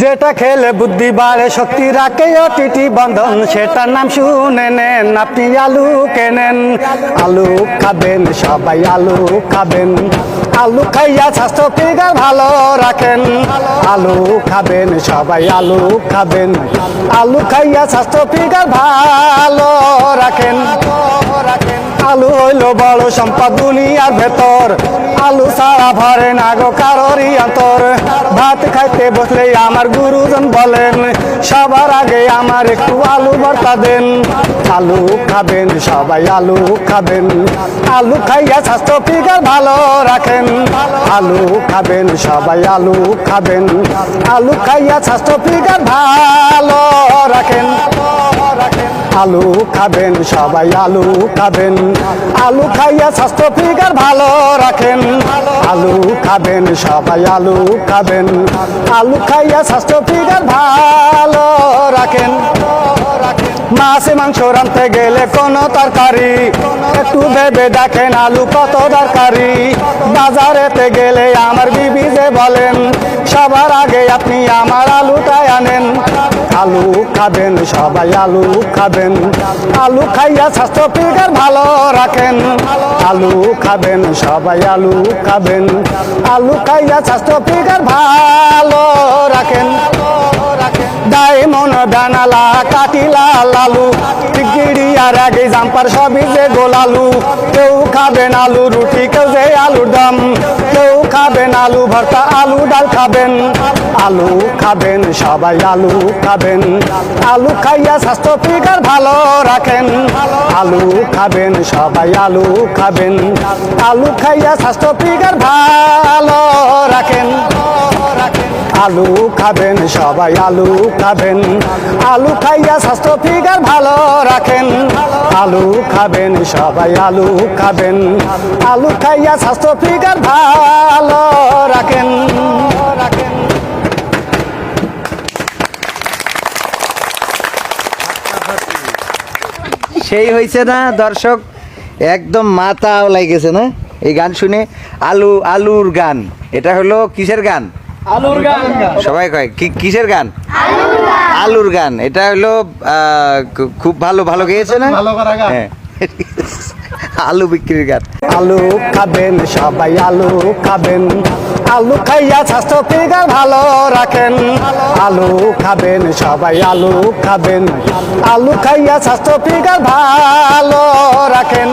যেটা খেলে বুদ্ধি বাড়ে, শক্তি রাখে অটিটি বন্ধন। সেটার নাম শুনে নেন, আপনি আলু কেনেন। আলু খাবেন, সবাই আলু খাবেন। আলু খাইয়া স্বাস্থ্য ফিগার ভালো রাখেন। আলু খাবেন, সবাই আলু খাবেন। আলু খাইয়া স্বাস্থ্য ফিগার ভালো রাখেন। আলু হইল বড় সম্পদ দুনিয়ার ভেতর। ছাড়া ভরে না গো কারোরই অন্তর। ভাত খাইতে বসলে আমার গুরুজন বলেন, সবার আগে আমার একটু আলু ভর্তা দেন। আলু খাবেন, সবাই আলু খাবেন। আলু খাইয়া স্বাস্থ্য ফিগার ভালো রাখেন। আলু খাবেন, সবাই আলু খাবেন। আলু খাইয়া স্বাস্থ্য ফিগার ভালো রাখেন। আলু খাবেন, সবাই আলু খাবেন। আলু খাইয়া স্বাস্থ্য ফিগার ভালো রাখেন। আলু খাবেন, সবাই আলু খাবেন। আলু খাইয়া স্বাস্থ্য ফিগার ভালো রাখেন। মাছে মাংস রাঁধতে গেলে কোনো তরকারি। একটু ভেবে দেখেন আলু কত দরকারি। বাজারেতে গেলে আমার বিবি যে বলেন, সবার আগে আপনি আমার আলুটাই আনেন। আলু খাবেন, সবাই আলু খাবেন। আলু খাইয়া স্বাস্থ্য ফিগার ভালো রাখেন। আলু খাবেন, সবাই আলু খাবেন। আলু খাইয়া স্বাস্থ্য ফিগার ভালো রাখেন। ডায়মন্ড ডানালা, কাটিলা লালু। টিকিড়ি আর আগে জাম্পার, সবই যে গোলালু। কেউ খাবেন আলু, রুটি, কেউ যে আলুর দম। কেউ খাবেন আলু, ভর্তা, আলু, ডাল খাবেন। আলু খাবেন, সবাই আলু খাবেন। আলু খাইয়া স্বাস্থ্য ফিগার ভালো রাখেন। আলু খাবেন, সবাই আলু খাবেন। আলু খাইয়া স্বাস্থ্য ফিগার ভালো রাখেন। আলু খাবেন, সবাই আলু খাবেন। আলু খাইয়া স্বাস্থ্য ফিগার ভালো রাখেন। আলু খাবেন, সবাই আলু খাবেন। আলু খাইয়া স্বাস্থ্য ফিগার ভালো রাখেন। রাখেন সেই হয়েছে না, দর্শক, একদম মাথা গেছে না? এই গান শুনে আলু, আলুর গান, এটা হলো কিসের গান? আলুর গান। সবাই কয় কি- কিসের গান? আলুর গান। এটা হলো খুব ভালো ভালো গেয়েছে না? ভালো করা গান। হ্যাঁ। আলু বিক্রির গান। আলু খাবেন সবাই আলু খাবেন। আলু খাইয়া স্বাস্থ্য ফিগার ভালো রাখেন। আলু খাবেন সবাই আলু খাবেন। আলু খাইয়া স্বাস্থ্য ফিগার ভালো রাখেন।